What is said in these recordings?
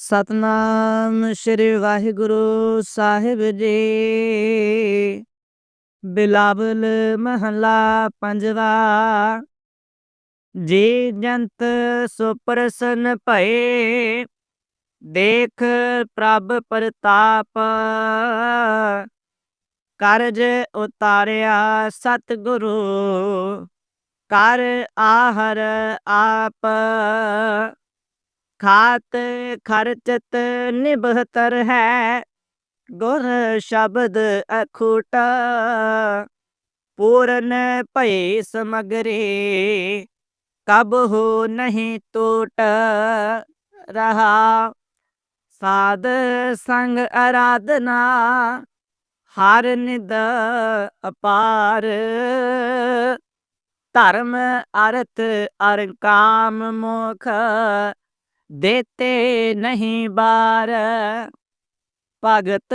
ਸਤਨਾਮ ਸ੍ਰੀ ਵਾਹਿਗੁਰੂ ਸਾਹਿਬ ਜੀ। ਬਿਲਾਵਲ ਮਹਲਾ ਪੰਜਵਾ, ਜੀ ਜੰਤ ਸੋ ਪ੍ਰਸਨ ਭਏ, ਦੇਖ ਪ੍ਰਭ ਪ੍ਰਤਾਪ। ਕਰਜ ਉਤਾਰਿਆ ਸਤਿਗੁਰੂ, ਕਰ ਆਹਰ ਆਪ। ਖਾਤ ਖਰਚਤ ਨਿਭਤਰ ਹੈ, ਗੁਰ ਸ਼ਬਦ ਅਖੂਟਾ ਪੂਰਨ ਭਏ ਸਮਗਰੇ, ਕਬ ਹੋ ਨਹੀਂ ਟੋਟ ਰਹਾ। ਸਾਧ ਸੰਗ ਆਰਾਧਨਾ ਹਰ ਨਿਦ ਅਪਾਰ। ਧਰਮ ਅਰਥ ਅਰ ਕਾਮ ਮੋਖ ਦੇਤੇ ਨਹੀਂ ਬਾਰ। ਭਗਤ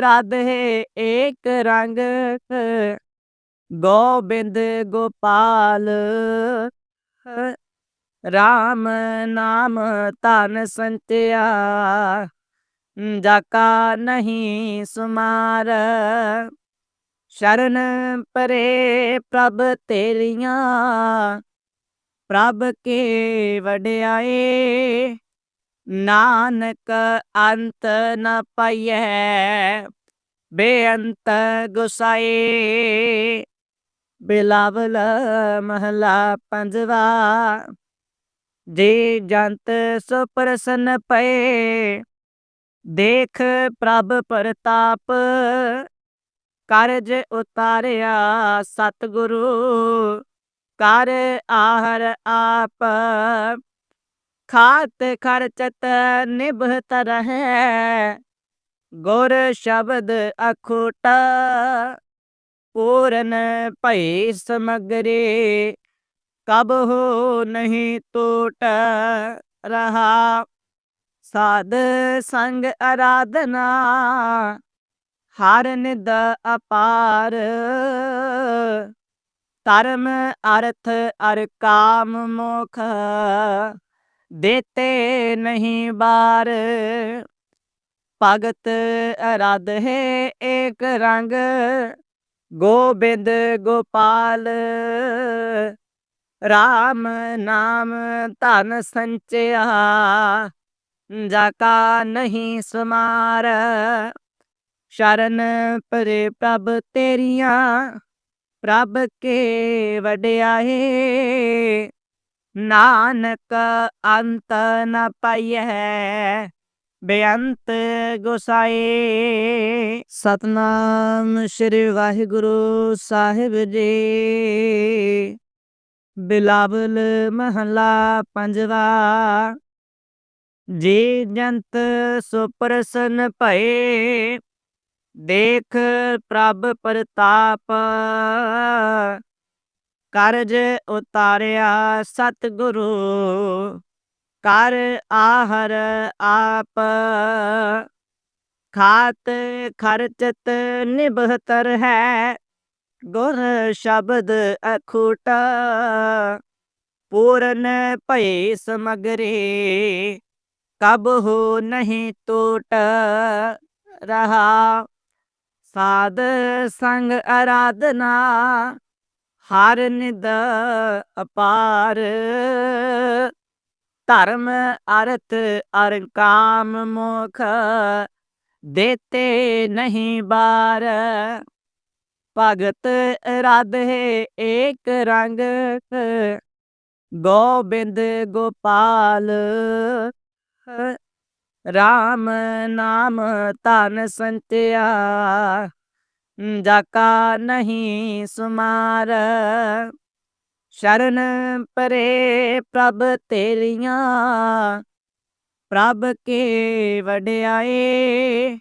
ਰਾਧੇ ਏਕ ਰੰਗ, ਗੋਬਿੰਦ ਗੋਪਾਲ। ਰਾਮ ਨਾਮ ਧਨ ਸੰਤਿਆ ਜਾਕਾ ਨਹੀਂ ਸੁਮਾਰ। ਸ਼ਰਨ ਪਰੇ ਪ੍ਰਭ ਤੇਰੀਆਂ ਪ੍ਰਭ ਕੇ ਵਡਿਆਏ, ਨਾਨਕ ਅੰਤ ਨ ਪਾਈਐ, ਬੇਅੰਤ ਗੁਸਾਏ। ਬਿਲਾਵਲ ਮਹਲਾ ਪੰਜਵਾ, ਜੇ ਜੰਤ ਸੋ ਪਏ, ਦੇਖ ਪ੍ਰਭ ਪ੍ਰਤਾਪ, ਕਰਜ ਉਤਾਰਿਆ ਸਤਿਗੁਰੂ। ਕਰ ਆਹਰ ਆਪ। ਖਾਤ ਖਰਚਤ ਨਿਭਤ ਰਹੇ। ਗੁਰ ਸ਼ਬਦ ਅਖੋਟ। ਪੂਰਨ ਭਈ ਸਮਗਰੇ। ਕਬ ਹੋ ਨਹੀਂ ਟੋਟ ਰਹਾ। ਸਾਧ ਸੰਗ ਆਰਾਧਨਾ ਹਰ ਨਿਦ ਅਪਾਰ। ਧਰਮ ਅਰਥ ਅਰ ਕਾਮ ਮੋਖ ਦੇਤੇ ਨਹੀਂ ਬਾਰ। ਭਗਤ ਅਰਧ ਹੈ ਏਕ ਰੰਗ ਗੋਬਿੰਦ ਗੋਪਾਲ। ਰਾਮ ਨਾਮ ਧਨ ਸੰਚਿਆ ਜਾਕਾ ਨਹੀਂ ਸਮਾਰ। ਸ਼ਰਨ ਪਰੇ ਪ੍ਰਭ ਤੇਰੀਆਂ ਪ੍ਰਭ ਕੇ ਵਡਿਆਏ, ਨਾਨਕ ਅੰਤ ਨ ਪਾਈਐ, ਬੇਅੰਤ ਗੁਸਾਏ। ਸਤਨਾਮ ਸ੍ਰੀ ਵਾਹਿਗੁਰੂ ਸਾਹਿਬ ਜੀ। ਬਿਲਾਵਲ ਮਹਲਾ ਪੰਜਵਾ, ਜੀ ਜੰਤ ਸੋ ਪ੍ਰਸਨ ਭਏ ਦੇਖ ਪ੍ਰਭ ਪ੍ਰਤਾਪ, ਕਰਜ ਉਤਾਰਿਆ ਸਤਿਗੁਰੂ, ਕਰ ਆਹਰ ਆਪ। ਖਾਤ ਖਰਚਤ ਨਿਭਤਰ ਹੈ, ਗੁਰ ਸ਼ਬਦ ਅਖੂਟ। ਪੂਰਨ ਭਏ ਸਮਗਰੇ ਕਬ ਹੋ ਨਹੀਂ ਟੋਟ ਰਹਾ। ਸਾਧ ਸੰਗ ਆਰਾਧਨਾ ਹਰ ਨਿਦ ਅਪਾਰ। ਧਰਮ ਅਰਥ ਅਰ ਕਾਮ ਮੁਖ, ਦੇਤੇ ਨਹੀਂ ਬਾਰ। ਭਗਤ ਰਾਧੇ ਏਕ ਰੰਗ, ਗੋਬਿੰਦ ਗੋਪਾਲ। ਰਾਮ ਨਾਮ ਧਨ ਸੰਤਿਆ ਜਾਕਾ ਨਹੀਂ ਸੁਮਾਰ। ਸ਼ਰਨ ਪਰੇ ਪ੍ਰਭ ਤੇਰੀਆਂ, ਪ੍ਰਭ ਕੇ ਵਡਿਆਏ,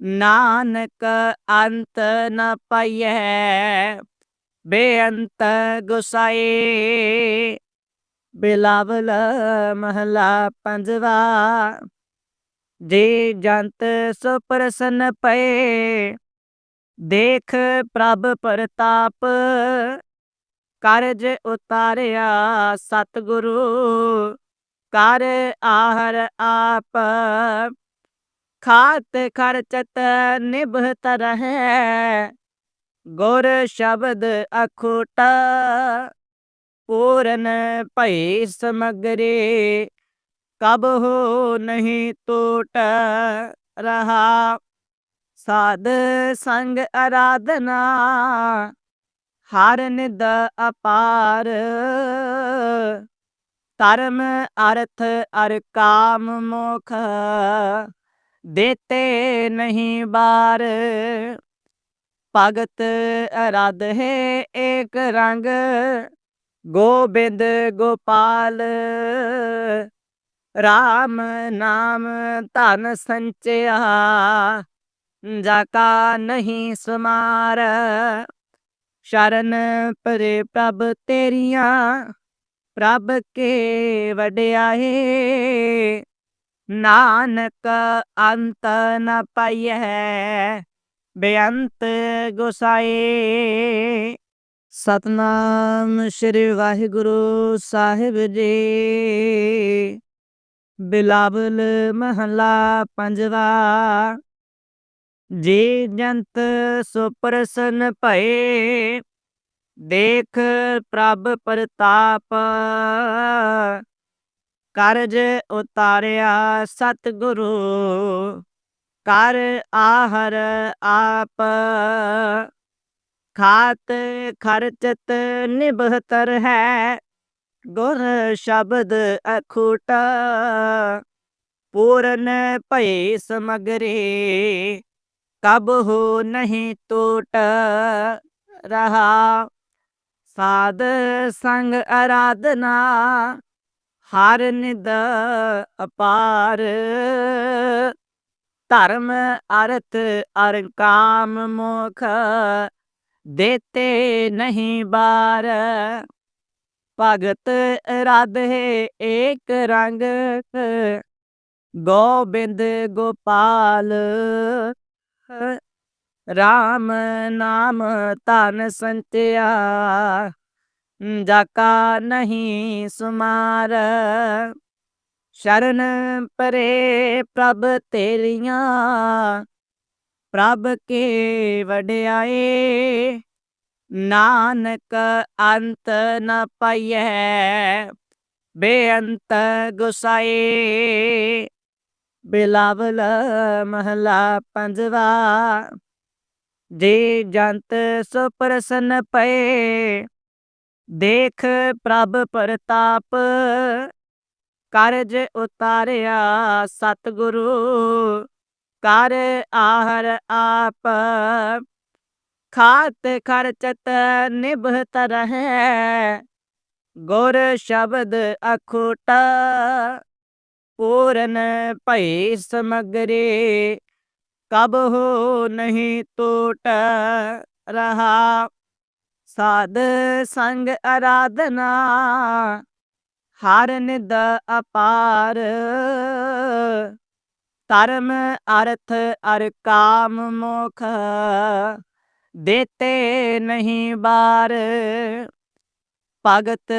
ਨਾਨਕ ਅੰਤ ਨ ਪਾਈਐ, ਬੇਅੰਤ ਗੁਸਾਏ। ਬਿਲਾਵਲ ਮਹਲਾ ਪੰਜਵਾ ਜੇ ਜੰਤ ਸੋ ਪ੍ਰਸਨ ਪਏ, ਦੇਖ ਪ੍ਰਭ ਪ੍ਰਤਾਪ, ਕਰਜ ਉਤਾਰਿਆ ਸਤਿਗੁਰੂ, ਕਰ ਆਹਰ ਆਪ। ਖਾਤ ਖਰਚਤ ਨਿਭਤ ਰਹੈ, ਗੁਰ ਸ਼ਬਦ ਅਖੁਟ, ਪੂਰਨ ਭਈ ਸਮਗਰੇ। ਕਬ ਹੋ ਨਹੀਂ ਟੂਟ ਰਹਾ? ਸਾਧ ਸੰਗ ਆਰਾਧਨਾ ਹਰ ਨਿਦ ਅਪਾਰ। ਧਰਮ ਅਰਥ ਅਰ ਕਾਮ ਮੋਖ, ਦੇਤੇ ਨਹੀਂ ਬਾਰ। ਭਗਤ ਅਰਧ ਹੈ ਏਕ ਰੰਗ, ਗੋਬਿੰਦ ਗੋਪਾਲ। RAM ਨਾਮ ਧਨ ਸੰਚਿਆ, ਜਾ ਕਾ ਨਹੀਂ ਸਮਾਰ। ਸ਼ਰਨ ਪਰੇ ਪ੍ਰਭ ਤੇਰੀਆਂ, ਪ੍ਰਭ ਕੇ ਵਡਿਆਏ। ਨਾਨਕ ਅੰਤ ਨ ਪਾਈਐ, ਬੇਅੰਤ ਗੁਸਾਏ। ਸਤਨਾਮ ਸ੍ਰੀ ਵਾਹਿਗੁਰੂ ਸਾਹਿਬ ਜੀ। ਬਿਲਾਵਲ ਮਹਲਾ ਪੰਜਵਾ। ਜੀ ਜੰਤ ਸੋ ਪ੍ਰਸਨ ਭਏ, ਦੇਖ ਪ੍ਰਭ ਪ੍ਰਤਾਪ। ਕਰਜ ਉਤਾਰਿਆ ਸਤਿਗੁਰੂ, ਕਰ ਆਹਰ ਆਪ। ਖਾਤ ਖਰਚਤ ਨਿਭਤਰ ਹੈ ਗੁਰ ਸ਼ਬਦ ਅਖੂਟ, ਪੂਰਨ ਭਈ ਸਮਗਰੇ, ਕਬ ਹੋ ਨਹੀਂ ਟੂਟ ਰਹਾ। ਸਾਧ ਸੰਗ ਆਰਾਧਨਾ ਹਰ ਨਿਦ ਅਪਾਰ। ਧਰਮ ਅਰਥ ਅਰ ਕਾਮ ਮੁਖ, ਦੇਤੇ ਨਹੀਂ ਬਾਰ। ਭਗਤ ਰਾਧੇ ਏਕ ਰੰਗ, ਗੋਬਿੰਦ ਗੋਪਾਲ RAM ਨਾਮ ਧਨ ਸੰਚਿਆ, ਜਾਕਾ ਨਹੀਂ ਸੁਮਾਰ। ਸ਼ਰਨ ਪਰੇ ਪ੍ਰਭ ਤੇਰੀਆਂ, ਪ੍ਰਭ ਕੇ ਵਡਿਆਏ ਨਾਨਕ ਅੰਤ ਨ ਪਾਈਐ ਬੇਅੰਤ ਗੁਸਾਏ ਬਿਲਾਵਲ ਮਹਲਾ ਪੰਜਵਾ ਜੇ ਜੰਤ ਸੋ ਪਏ ਦੇਖ ਪ੍ਰਭ ਪ੍ਰਤਾਪ ਕਰਜ ਉਤਾਰਿਆ ਸਤਿਗੁਰੂ ਕਰ ਆਹਰ ਆਪ ਖਾਤ ਖਰਚਤ ਨਿਭਤ ਰਹੈ, ਗੁਰ ਸ਼ਬਦ ਅਖੁਟ ਪੂਰਨ ਭਈ ਸਮਗਰੇ, ਕਬ ਹੋ ਨਹੀਂ ਟੂਟ ਰਹਾ। ਸਾਧ ਸੰਗ ਆਰਾਧਨਾ ਹਰ ਨਿਦ ਅਪਾਰ। ਧਰਮ ਅਰਥ ਅਰ ਕਾਮ ਮੋਖ ਦੇਤੇ ਨਹੀਂ ਬਾਰ। ਭਗਤ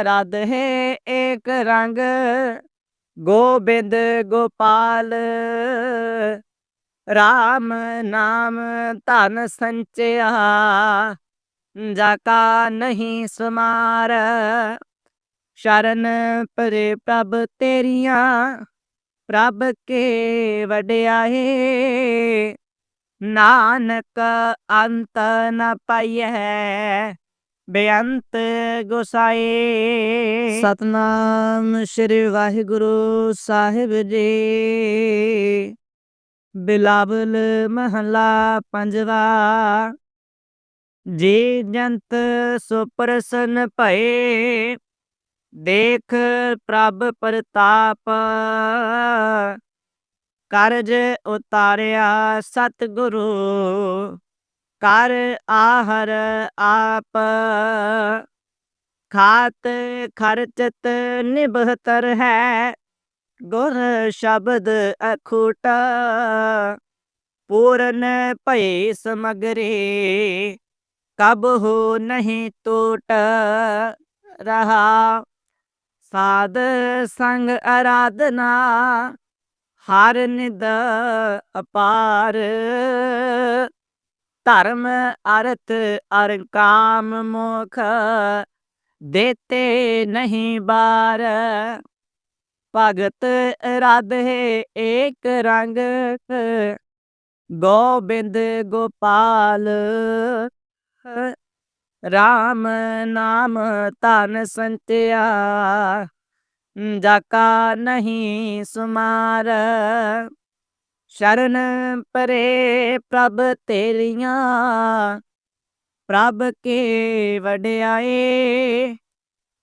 ਅਰਧ ਹੈ ਏਕ ਰੰਗ, ਗੋਬਿੰਦ ਗੋਪਾਲ। RAM ਨਾਮ ਧਨ ਸੰਚਿਆ, ਜਾ ਕਾ ਨਹੀਂ ਸਮਾਰ। ਸ਼ਰਨ ਪਰੇ ਪ੍ਰਭ ਤੇਰੀਆਂ, ਪ੍ਰਭ ਕੇ ਵਡਿਆਏ। ਨਾਨਕ ਅੰਤ ਨ ਪਾਈਐ, ਬੇਅੰਤ ਗੁਸਾਏ। ਸਤਨਾਮ ਸ੍ਰੀ ਵਾਹਿਗੁਰੂ ਸਾਹਿਬ ਜੀ। ਬਿਲਾਵਲ ਮਹਲਾ ਪੰਜਵਾ, ਜੀ ਜੰਤ ਸੋ ਪ੍ਰਸਨ ਭਏ, ਦੇਖ ਪ੍ਰਭ ਪ੍ਰਤਾਪ। ਕਰਜ ਉਤਾਰਿਆ ਸਤਿਗੁਰੂ, ਕਰ ਆਹਰ ਆਪ। ਖਾਤ ਖਰਚਤ ਨਿਭਤਰ ਹੈ, ਗੁਰ ਸ਼ਬਦ ਅਖੂਟ। ਪੂਰਨ ਭਈ ਸਮਗਰੇ ਕਬ ਹੋ ਨਹੀਂ ਟੂਟ ਰਹਾ। ਸਾਧ ਸੰਗ ਅਰਾਧਨਾ ਹਰ ਨਿਦ ਅਪਾਰ। ਧਰਮ ਅਰਥ ਅਰ ਕਾਮ ਮੋਖ ਦੇਤੇ ਨਹੀਂ ਬਾਰ। ਭਗਤ ਰਾਧੇ ਏਕ ਰੰਗ ਗੋਬਿੰਦ ਗੋਪਾਲ। RAM ਨਾਮ ਧਨ ਸੰਤਿਆ ਜਾਕਾ ਨਹੀਂ ਸੁਮਾਰ ਸ਼ਰਨ ਪਰੇ ਪ੍ਰਭ ਤੇਰੀਆਂ ਪ੍ਰਭ ਕੇ ਵਡਿਆਏ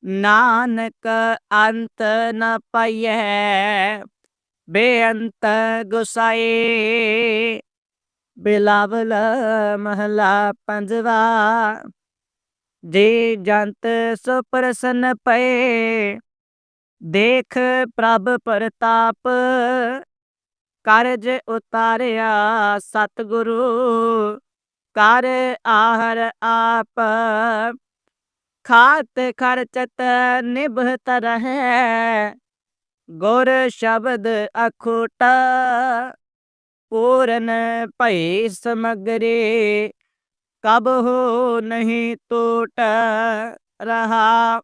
ਨਾਨਕ ਅੰਤ ਨ ਪਾਈਐ ਬੇਅੰਤ ਗੁਸਾਏ ਬਿਲਾਵਲ ਮਹਲਾ ਪੰਜਵਾ ਜੇ ਜੰਤ ਸੋ ਪਏ ਦੇਖ ਪ੍ਰਭ ਪ੍ਰਤਾਪ ਕਰਜ਼ ਉਤਾਰਿਆ ਸਤਿਗੁਰੂ, ਕਰ ਆਹਰ ਆਪ। ਖਾਤ ਖਰਚਤ ਨਿਭਤ ਰਹੈ, ਗੁਰ ਸ਼ਬਦ ਅਖੋਟ, ਪੂਰਨ ਭਈ ਸਮਗਰੇ, ਕਬ ਹੋ ਨਹੀਂ ਟੋਟ ਰਹਾ।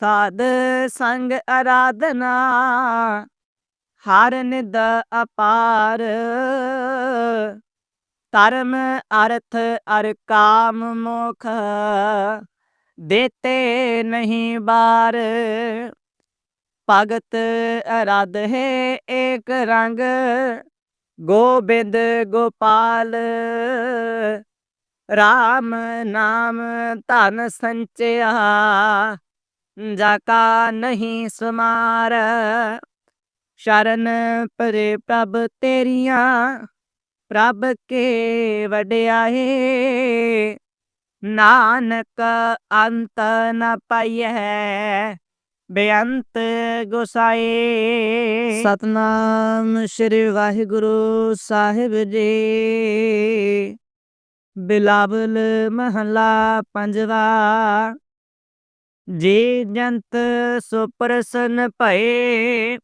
ਸਾਧ ਸੰਗ ਅਰਾਧਨਾ ਹਰ ਦਾ ਅਪਾਰ। ਧਰਮ ਅਰਥ ਅਰ ਕਾਮ ਮੋਖ, ਦੇਤੇ ਨਹੀਂ ਬਾਰ। ਭਗਤ ਅਰਾਧ ਹੈ ਏਕ ਰੰਗ, ਗੋਬਿੰਦ ਗੋਪਾਲ। RAM ਨਾਮ ਧਨ ਸੰਚਿਆ ਜਾਕਾ ਨਹੀਂ ਸਮਾਰ ਸ਼ਰਨ ਪਰੇ ਪ੍ਰਭ ਤੇਰੀਆਂ ਪ੍ਰਭ ਕੇ ਵਡਿਆਏ ਨਾਨਕ ਅੰਤ ਨ ਪਾਈਐ ਬੇਅੰਤ ਗੁਸਾਏ ਸਤਨਾਮ ਸ੍ਰੀ ਵਾਹਿਗੁਰੂ ਸਾਹਿਬ ਜੀ ਬਿਲਾਵਲ ਮਹਲਾ ਪੰਜਵਾ ਜੀ ਜੰਤ ਸੋ ਪ੍ਰਸੰਨ ਭਏ,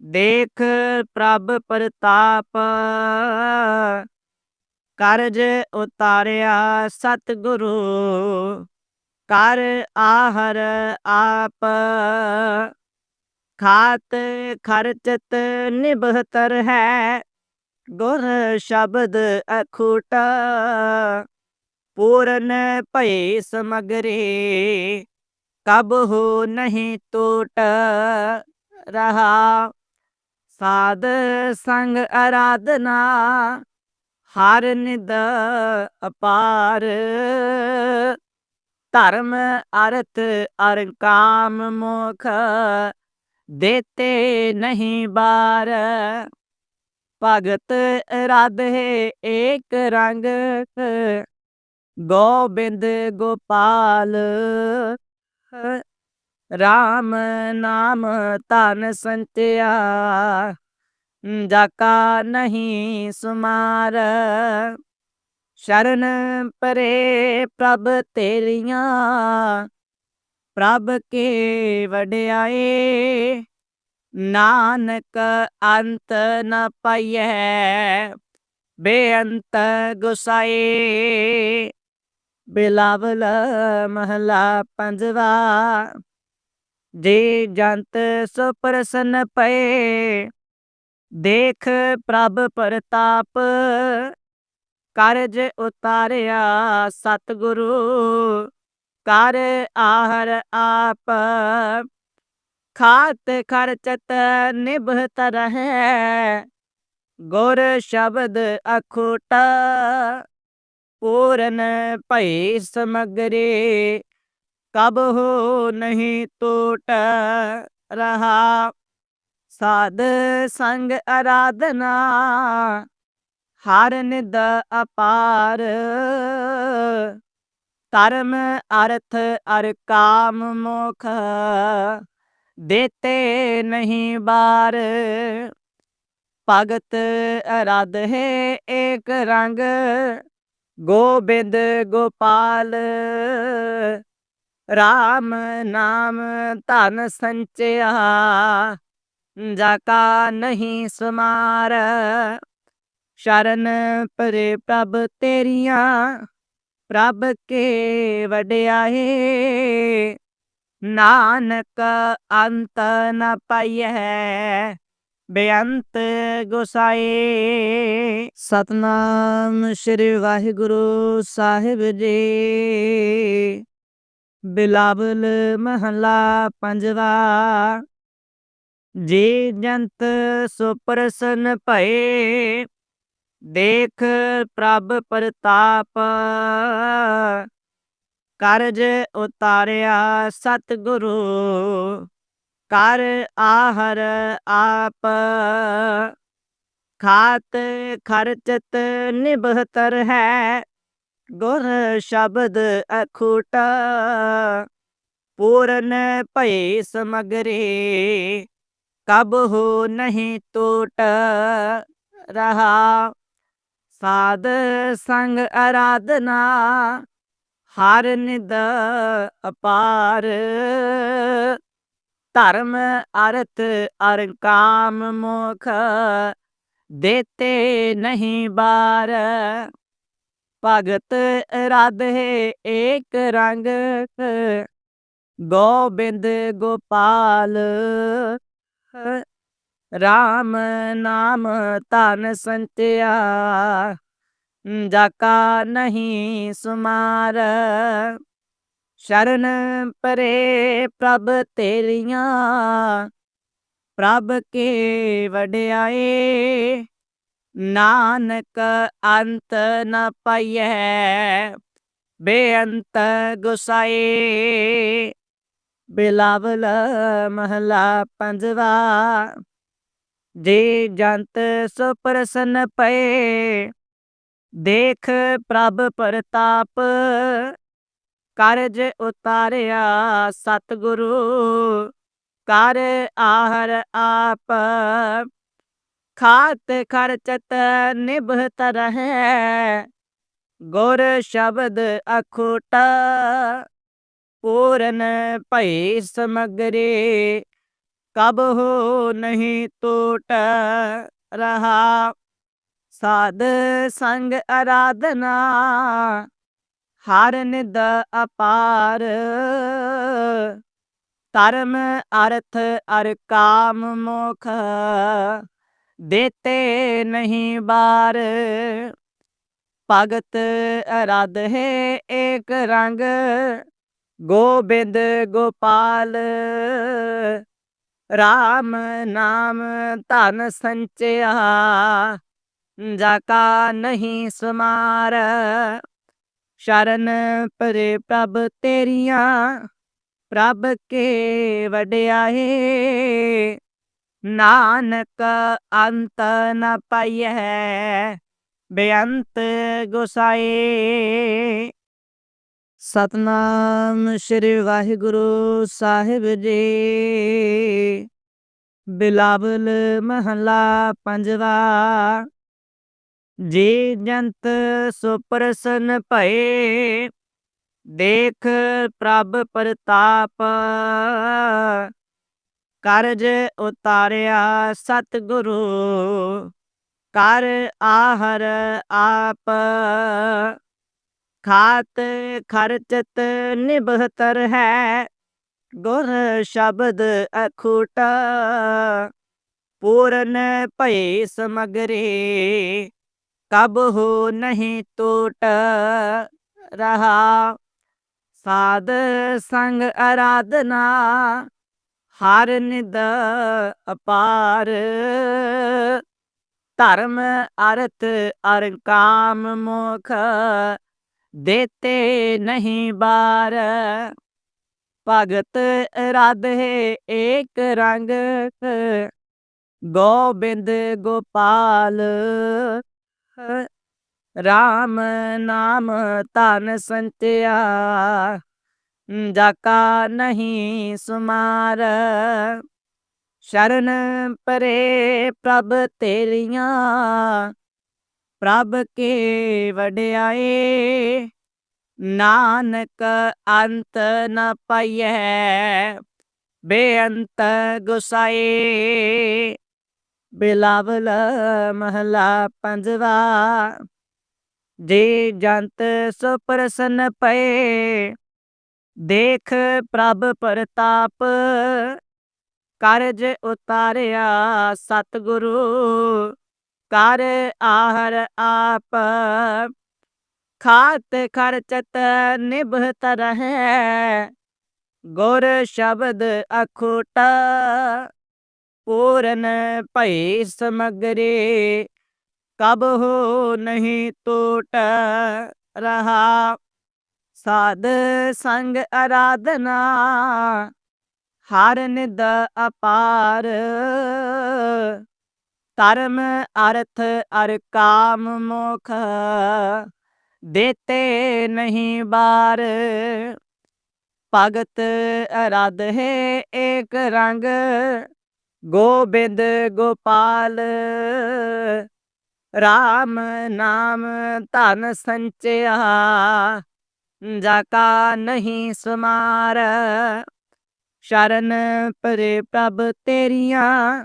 ਦੇਖ ਪ੍ਰਭ ਪ੍ਰਤਾਪ। ਕਰਜ ਉਤਾਰਿਆ ਸਤਿਗੁਰੂ, ਕਰ ਆਹਰ ਆਪ। ਖਾਤ ਖਰਚਤ ਨਿਭਤਰ ਹੈ, ਗੁਰ ਸ਼ਬਦ ਅਖੂਟਾ। ਪੂਰਨ ਭਏ ਸਮਗਰੇ ਕਬ ਹੋ ਨਹੀਂ ਟੋਟ ਰਹਾ ਸਾਧ ਸੰਗ ਅਰਾਧਨਾ ਹਰ ਨਿਦ ਅਪਾਰ ਧਰਮ ਅਰਥ ਅਰ ਕਾਮ ਮੁਖ ਦੇਤੇ ਨਹੀਂ ਬਾਰ ਭਗਤ ਰਾਧੇ ਏਕ ਰੰਗ ਗੋਬਿੰਦ ਗੋਪਾਲ RAM ਨਾਮ ਧਨ ਸੰਚਿਆ, ਜਾਕਾ ਨਹੀਂ ਸੁਮਾਰ। ਸ਼ਰਨ ਪਰੇ ਪ੍ਰਭ ਤੇਰੀਆਂ, ਪ੍ਰਭ ਕੇ ਵਡਿਆਏ। ਨਾਨਕ ਅੰਤ ਨ ਪਾਈਐ, ਬੇਅੰਤ ਗੁਸਾਏ। ਬਿਲਾਵਲ ਮਹਲਾ ਪੰਜਵਾ। ਜੇ ਜੰਤ ਸੋ ਪ੍ਰਸੰਨ ਪਏ, ਦੇਖ ਪ੍ਰਭ ਪ੍ਰਤਾਪ। ਕਰਜ ਉਤਾਰਿਆ ਸਤਿਗੁਰੂ, ਕਰ ਆਹਰ ਆਪ। ਖਾਤ ਖਰਚਤ ਨਿਭਤ ਰਹੈ, ਗੁਰ ਸ਼ਬਦ ਅਖੋਟਾ। ਪੂਰਨ ਭਈ ਸਮਗਰੇ, ਕਬ ਹੋ ਨਹੀਂ ਟੋਟ ਰਹਾ। ਸਾਧ ਸੰਗ ਅਰਾਧਨਾ, ਹਰ ਨਿਦ ਅਪਾਰ। ਧਰਮ ਅਰਥ ਅਰ ਕਾਮ ਮੋਖ, ਦੇਤੇ ਨਹੀਂ ਬਾਰ। ਭਗਤ ਅਰਾਧ ਹੈ ਏਕ ਰੰਗ ਗੋਬਿੰਦ ਗੋਪਾਲ RAM ਨਾਮ ਧਨ ਸੰਚਿਆ, ਜਾ ਕਾ ਨਹੀਂ ਸਮਾਰ, ਸ਼ਰਨ ਪਰੇ ਪ੍ਰਭ ਤੇਰੀਆਂ, ਪ੍ਰਭ ਕੇ ਵਡਿਆਏ, ਨਾਨਕ ਅੰਤ ਨ ਪਾਈਐ। ਬੇਅੰਤ ਗੁਸਾਏ ਸਤਨਾਮ ਸ੍ਰੀ ਵਾਹਿਗੁਰੂ ਸਾਹਿਬ ਜੀ। ਬਿਲਾਵਲ ਮਹਲਾ ਪੰਜਵਾ। ਜੀ ਜੰਤ ਸੁਪਰਸਨ ਭਏ। ਦੇਖ ਪ੍ਰਭ ਪ੍ਰਤਾਪ। ਕਰਜ ਉਤਾਰਿਆ ਸਤਿਗੁਰੂ। ਕਰ ਆਹਰ ਆਪ। ਖਾਤ ਖਰਚਤ ਨਿਭਤਰ ਹੈ, ਗੁਰ ਸ਼ਬਦ ਅਖੂਟਾ। ਪੂਰਨ ਭਏ ਸਮਗਰੇ ਕਬ ਹੋ ਨਹੀਂ ਟੂਟ ਰਹਾ। ਸਾਧ ਸੰਗ ਆਰਾਧਨਾ ਹਰ ਨਿਦ ਅਪਾਰ। ਧਰਮ ਅਰਥ ਅਰ ਕਾਮ ਮੋਖ ਦੇਤੇ ਨਹੀਂ ਬਾਰ। ਭਗਤ ਰਾਧੇ ਏਕ ਰੰਗ ਗੋਬਿੰਦ ਗੋਪਾਲ। ਰਾਮ ਨਾਮ ਧਨ ਸੰਤਿਆ ਜਾਕਾ ਨਹੀਂ ਸੁਮਾਰ। ਸ਼ਰਨ ਪਰੇ ਪ੍ਰਭ ਤੇਰੀਆਂ, ਪ੍ਰਭ ਕੇ ਵਡਿਆਏ, ਨਾਨਕ ਅੰਤ ਨ ਪਾਈਐ, ਬੇਅੰਤ ਗੁਸਾਏ। ਬਿਲਾਵਲ ਮਹਲਾ ਪੰਜਵਾ, ਜੇ ਜੰਤ ਸੋ ਪਏ, ਦੇਖ ਪ੍ਰਭ ਪ੍ਰਤਾਪ ਕਰਜ ਉਤਾਰਿਆ ਸਤਿਗੁਰੂ, ਕਰ ਆਹਰ ਆਪ। ਖਾਤ ਖਰਚਤ ਨਿਭਤ ਰਹੈ, ਗੁਰ ਸ਼ਬਦ ਅਖੋਟ। ਪੂਰਨ ਭਈ ਸਮਗਰੇ ਕਬ ਹੋ ਨਹੀਂ ਟੂਟ ਰਹਾ। ਸਾਧ ਸੰਗ ਆਰਾਧਨਾ ਹਰ ਨਿਦ ਅਪਾਰ, ਧਰਮ ਅਰਥ ਅਰ ਕਾਮ ਮੋਖ, ਦੇਤੇ ਨਹੀਂ ਬਾਰ। ਭਗਤ ਅਰਧ ਹੈ ਏਕ ਰੰਗ, ਗੋਬਿੰਦ ਗੋਪਾਲ। RAM ਨਾਮ ਧਨ ਸੰਚਿਆ, ਜਾ ਕਾ ਨਹੀਂ ਸਮਾਰ। ਸ਼ਰਨ ਪਰੇ ਪ੍ਰਭ ਤੇਰੀਆਂ, ਪ੍ਰਭ ਕੇ ਵਡਿਆਏ। ਨਾਨਕ ਅੰਤ ਨ ਪਾਈਐ, ਬੇਅੰਤ ਗੁਸਾਏ। ਸਤਨਾਮ ਸ੍ਰੀ ਵਾਹਿਗੁਰੂ ਸਾਹਿਬ ਜੀ। ਬਿਲਾਵਲ ਮਹਲਾ ਪੰਜਵਾ। ਜੀ ਜੰਤ ਸੁਪਰਸਨ ਭਏ, ਦੇਖ ਪ੍ਰਭ ਪ੍ਰਤਾਪ। ਕਰਜ ਉਤਾਰਿਆ ਸਤਿਗੁਰੂ, ਕਰ ਆਹਰ ਆਪ। ਖਾਤ ਖਰਚਤ ਨਿਭਤਰ ਹੈ, ਗੁਰ ਸ਼ਬਦ ਅਖੂਟਾ। ਪੂਰਨ ਭਏ ਸਮਗਰੇ ਕਬ ਹੋ ਨਹੀਂ ਟੂਟ ਰਹਾ ਸਾਧ ਸੰਗ ਆਰਾਧਨਾ ਹਰ ਨਿਦ ਅਪਾਰ ਧਰਮ ਅਰਥ ਅਰ ਕਾਮ ਮੋਖ ਦੇਤੇ ਨਹੀਂ ਬਾਰ ਭਗਤ ਰਾਧੇ ਏਕ ਰੰਗ ਗੋਬਿੰਦ ਗੋਪਾਲ RAM ਨਾਮ ਧਨ ਸੰਚਿਆ, ਜਾਕਾ ਨਹੀਂ ਸੁਮਾਰ। ਸ਼ਰਨ ਪਰੇ ਪ੍ਰਭ ਤੇਰੀਆਂ, ਪ੍ਰਭ ਕੇ ਵਡਿਆਏ, ਨਾਨਕ ਅੰਤ ਨ ਪਾਈਐ, ਬੇਅੰਤ ਗੁਸਾਏ। ਬਿਲਾਵਲ ਮਹਲਾ ਪੰਜਵਾ, ਜੇ ਜੰਤ ਸੋ ਪ੍ਰਸੰਨ ਪਏ, ਦੇਖ ਪ੍ਰਭ ਪ੍ਰਤਾਪ, ਕਾਰਜ ਉਤਾਰਿਆ ਸਤਿਗੁਰੂ, ਕਰ ਆਹਰ ਆਪ। ਖਾਤ ਖਰਚਤ ਨਿਭਤ ਰਹੈ, ਗੁਰ ਸ਼ਬਦ ਅਖੋਟਾ ਪੂਰਨ ਭਈ ਸਮਗਰੇ, ਕਬ ਹੋ ਨਹੀਂ ਟੋਟ ਰਹਾ। ਸਾਧ ਸੰਗ ਆਰਾਧਨਾ ਹਰ ਨਿਦ ਅਪਾਰ। ਧਰਮ ਅਰਥ ਅਰ ਕਾਮ ਮੋਖ, ਦੇਤੇ ਨਹੀਂ ਬਾਰ। ਭਗਤ ਅਰਾਧ ਹੈ ਏਕ ਰੰਗ ਗੋਬਿੰਦ ਗੋਪਾਲ RAM ਨਾਮ ਧਨ ਸੰਚਿਆ, ਜਾ ਕਾ ਨਹੀਂ ਸਮਾਰ, ਸ਼ਰਨ ਪਰੇ ਪ੍ਰਭ ਤੇਰੀਆਂ,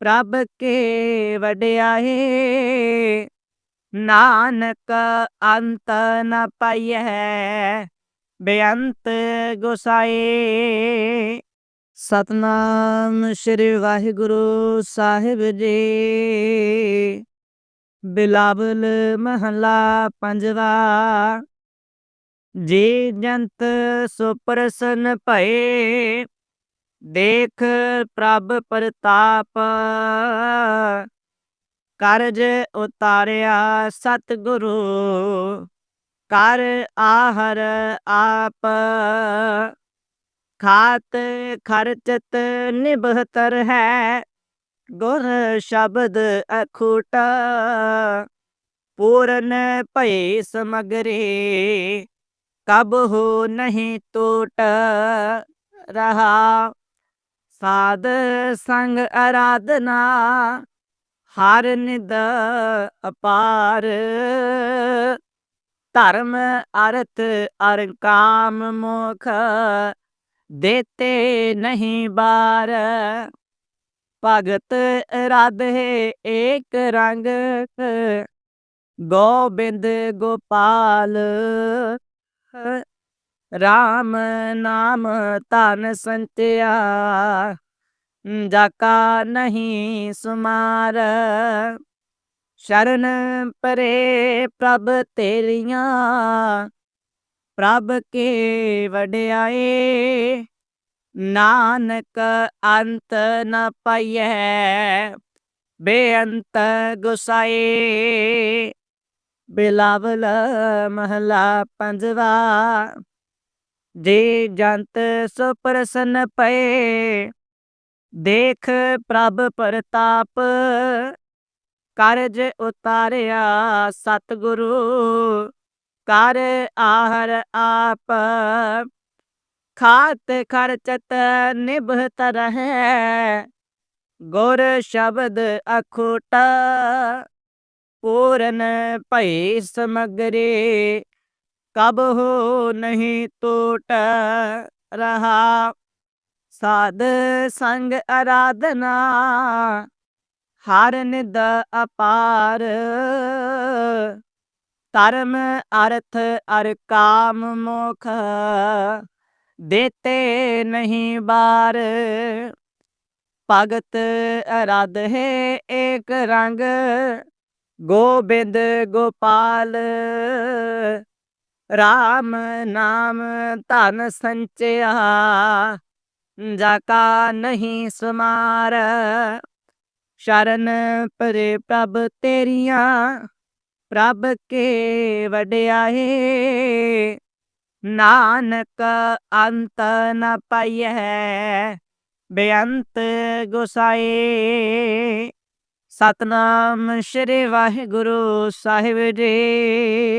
ਪ੍ਰਭ ਕੇ ਵਡਿਆਏ, ਨਾਨਕ ਅੰਤ ਨ ਪਾਈਐ, ਬੇਅੰਤ ਗੁਸਾਏ। ਸਤਨਾਮ ਸ੍ਰੀ ਵਾਹਿਗੁਰੂ ਸਾਹਿਬ ਜੀ। ਬਿਲਾਵਲ ਮਹਲਾ ਪੰਜਵਾ। ਜੀ ਜੰਤ ਸੋ ਪ੍ਰਸੰਨ ਭਏ, ਦੇਖ ਪ੍ਰਭ ਪ੍ਰਤਾਪ। ਕਰਜ ਉਤਾਰਿਆ ਸਤਿਗੁਰੂ, ਕਰ ਆਹਰ ਆਪ। ਖਾਤ ਖਰਚਤ ਨਿਭਤਰ ਹੈ, ਗੁਰ ਸ਼ਬਦ ਅਖੂਟਾ ਪੂਰਨ ਭਏ ਸਮਗਰੇ, ਕਬ ਹੋ ਨਹੀਂ ਟੋਟ ਰਹਾ। ਸਾਧ ਸੰਗ ਆਰਾਧਨਾ ਹਰ ਨਿਦ ਅਪਾਰ। ਧਰਮ ਅਰਥ ਅਰ ਕਾਮ ਮੋਖ ਦੇਤੇ ਨਹੀਂ ਬਾਰ। ਭਗਤ ਰਾਧੇ ਏਕ ਰੰਗ ਗੋਬਿੰਦ ਗੋਪਾਲ। RAM ਨਾਮ ਧਨ ਸੰਚਿਆ, ਜਾਕਾ ਨਹੀਂ ਸੁਮਾਰ। ਸ਼ਰਨ ਪਰੇ ਪ੍ਰਭ ਤੇਰੀਆਂ ਪ੍ਰਭ ਕੇ ਵਡਿਆਏ, ਨਾਨਕ ਅੰਤ ਨ ਪਾਈਐ, ਬੇਅੰਤ ਗੁਸਾਏ। ਬਿਲਾਵਲ ਮਹਲਾ ਪੰਜਵਾ, ਜੇ ਜੰਤ ਸੋ ਪਏ, ਦੇਖ ਪ੍ਰਭ ਪ੍ਰਤਾਪ, ਕਰਜ ਉਤਾਰਿਆ ਸਤਿਗੁਰੂ। ਕਰ ਆਹਰ ਆਪ। ਖਾਤ ਖਰਚਤ ਨਿਭਤ ਰਹੈ। ਗੁਰ ਸ਼ਬਦ ਅਖੋਟਾ। ਪੂਰਨ ਭਈ ਸਮਗਰੇ। ਕਬ ਹੋ ਨਹੀਂ ਟੋਟ ਰਹਾ। ਸਾਧ ਸੰਗ ਆਰਾਧਨਾ ਹਰ ਨਿਦ ਅਪਾਰ। ਧਰਮ ਅਰਥ ਅਰ ਕਾਮ ਮੋਖ ਦੇਤੇ ਨਹੀਂ ਬਾਰ। ਭਗਤ ਅਰਧ ਹੈ ਏਕ ਰੰਗ, ਗੋਬਿੰਦ ਗੋਪਾਲ। RAM ਨਾਮ ਧਨ ਸੰਚਿਆ, ਜਾ ਕਾ ਨਹੀਂ ਸਮਾਰ। ਸ਼ਰਨ ਪਰੇ ਪ੍ਰਭ ਤੇਰੀਆਂ ਪ੍ਰਭ ਕੇ ਵਡਿਆਏ ਨਾਨਕ ਅੰਤ ਨ ਪਾਈਐ ਬੇਅੰਤ ਗੁਸਾਏ। ਸਤਨਾਮ ਸ੍ਰੀ ਵਾਹਿਗੁਰੂ ਸਾਹਿਬ ਜੀ।